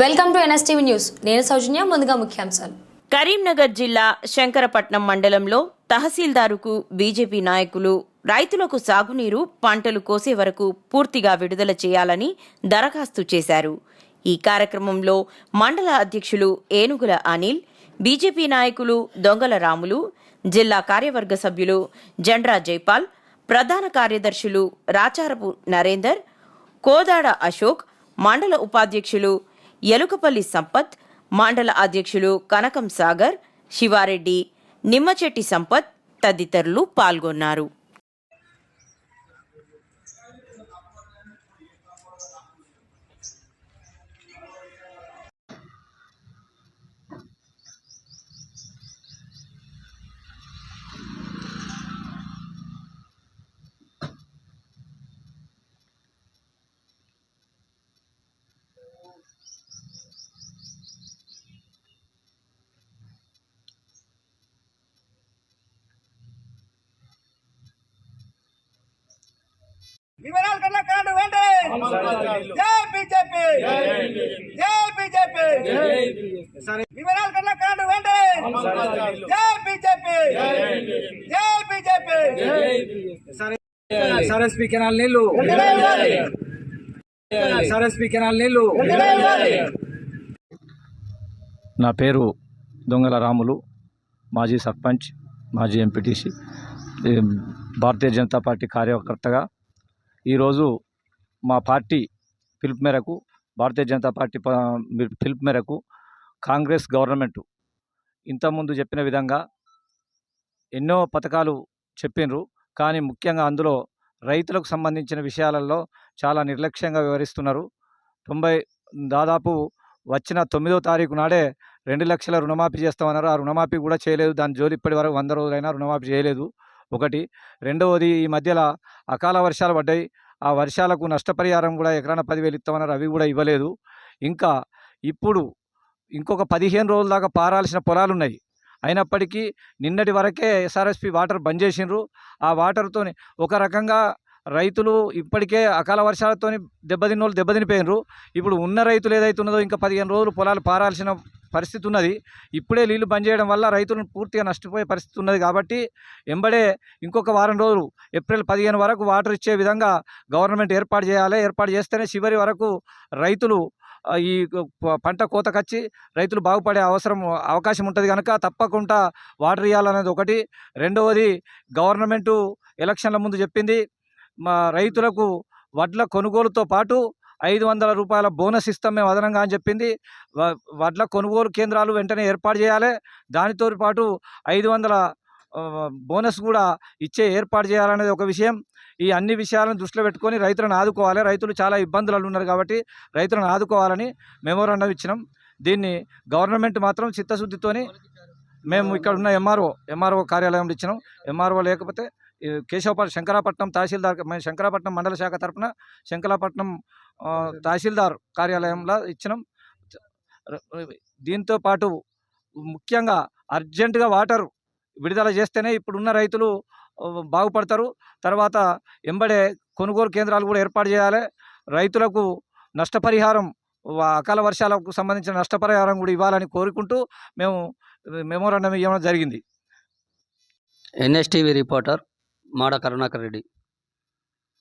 Welcome to NSTV news. నేను సౌజన్య ముందుగా ముఖ్యాంశాలు. కరీంనగర్ జిల్లా శంకరపట్నం మండలంలో తహసీల్దారుకు బీజేపీ నాయకులు రైతులకు సాగునీరు పంటలు కోసే వరకు పూర్తిగా విడుదల చేయాలని దరఖాస్తు చేశారు. ఈ కార్యక్రమంలో మండల అధ్యక్షులు ఏనుగుల అనిల్ బీజేపీ నాయకులు దొంగల రాములు జిల్లా కార్యవర్గ సభ్యులు జండ్రా జైపాల్ ప్రధాన కార్యదర్శులు రాచారపు నరేందర్ కోదాడ అశోక్ మండల ఉపాధ్యక్షులు ఎలుకపల్లి సంపత్ మండల అధ్యక్షులు కనకం సాగర్ శివారెడ్డి నిమ్మచెట్టి సంపత్ తదితరులు పాల్గొన్నారు. వివరాలు కన్నా కార్డు వెంటనే జై బీజేపీ. జై బీజేపీ. వివరాలు కన్నా కార్డు వెంటనే జై బీజేపీ. జై బీజేపీ. ఎస్ఆర్ఎస్పి కెనాల్ నీళ్ళు ఎస్ఆర్ఎస్పి కెనాల్ నీళ్ళు నా పేరు దొంగల రాములు మాజీ సర్పంచ్ మాజీ ఎంపీటీసీ భారతీయ జనతా పార్టీ కార్యకర్తగా ఈరోజు మా పార్టీ పిలుపు మేరకు భారతీయ జనతా పార్టీ పిలుపు మేరకు కాంగ్రెస్ గవర్నమెంట్ ఇంతకుముందు చెప్పిన విధంగా ఎన్నో పథకాలు చెప్పిండ్రు కానీ ముఖ్యంగా అందులో రైతులకు సంబంధించిన విషయాలలో చాలా నిర్లక్ష్యంగా వివరిస్తున్నారు. తొంభై దాదాపు వచ్చిన తొమ్మిదో తారీఖు నాడే రెండు లక్షల రుణమాఫీ చేస్తామన్నారు. ఆ రుణమాఫీ కూడా చేయలేదు. దాని జోలి ఇప్పటి వరకు వంద రోజులైనా రుణమాఫీ చేయలేదు. ఒకటి. రెండవది ఈ మధ్యలో అకాల వర్షాలు పడ్డాయి. ఆ వర్షాలకు నష్టపరిహారం కూడా ఎకరాన పదివేలు ఇస్తామన్నారు. అవి కూడా ఇవ్వలేదు. ఇంకా ఇప్పుడు ఇంకొక పదిహేను రోజుల దాకా పారాల్సిన పొలాలు ఉన్నాయి. అయినప్పటికీ నిన్నటి వరకే ఎస్ఆర్ఎస్పి వాటర్ బంద్ చేసిండ్రు. ఆ వాటర్తోని ఒక రకంగా రైతులు ఇప్పటికే అకాల వర్షాలతో దెబ్బతిన్న వాళ్ళు దెబ్బతినిపోయినరు. ఇప్పుడు ఉన్న రైతులు ఏదైతే ఉన్నదో ఇంకా పదిహేను రోజులు పొలాలు పారాల్సిన పరిస్థితి ఉన్నది ఇప్పుడే నీళ్ళు బంద్ చేయడం వల్ల రైతులను పూర్తిగా నష్టపోయే పరిస్థితి ఉన్నది కాబట్టి ఎంబడే ఇంకొక వారం రోజులు ఏప్రిల్ పదిహేను వరకు వాటర్ ఇచ్చే విధంగా గవర్నమెంట్ ఏర్పాటు చేయాలి. ఏర్పాటు చేస్తేనే చివరి వరకు రైతులు ఈ పంట కోతకొచ్చి రైతులు బాగుపడే అవసరం అవకాశం ఉంటుంది కనుక తప్పకుండా వాటర్ ఇవ్వాలనేది ఒకటి. రెండవది గవర్నమెంటు ఎలక్షన్ల ముందు చెప్పింది మా రైతులకు వడ్ల కొనుగోలుతో పాటు ఐదు వందల రూపాయల బోనస్ ఇస్తాం మేము అదనంగా అని చెప్పింది. వడ్ల కొనుగోలు కేంద్రాలు వెంటనే ఏర్పాటు చేయాలి. దానితో పాటు ఐదు వందల బోనస్ కూడా ఇచ్చే ఏర్పాటు చేయాలనేది ఒక విషయం. ఈ అన్ని విషయాలను దృష్టిలో పెట్టుకొని రైతులను ఆదుకోవాలి. రైతులు చాలా ఇబ్బందులు ఉన్నారు కాబట్టి రైతులను ఆదుకోవాలని మెమోరాండం ఇచ్చినాం. దీన్ని గవర్నమెంట్ మాత్రం చిత్తశుద్ధితోని మేము ఇక్కడ ఉన్న ఎంఆర్ఓ ఎంఆర్ఓ కార్యాలయంలో ఇచ్చినాం. ఎంఆర్ఓ లేకపోతే కేశవపాల్ కేశవపట్నం శంకరాపట్నం తహసీల్దార్ మేము శంకరాపట్నం మండల శాఖ తరఫున శంకరాపట్నం తహసీల్దార్ కార్యాలయంలో ఇచ్చినాం. దీంతో పాటు ముఖ్యంగా అర్జెంటుగా వాటర్ విడుదల చేస్తేనే ఇప్పుడున్న రైతులు బాగుపడతారు. తర్వాత ఎంబడే కొనుగోలు కేంద్రాలు కూడా ఏర్పాటు చేయాలి. రైతులకు నష్టపరిహారం అకాల వర్షాలకు సంబంధించిన నష్టపరిహారం కూడా ఇవ్వాలని కోరుకుంటూ మేము మెమోరాండం ఇవ్వడం జరిగింది. NSTV reporter Mada Karunakar Reddy.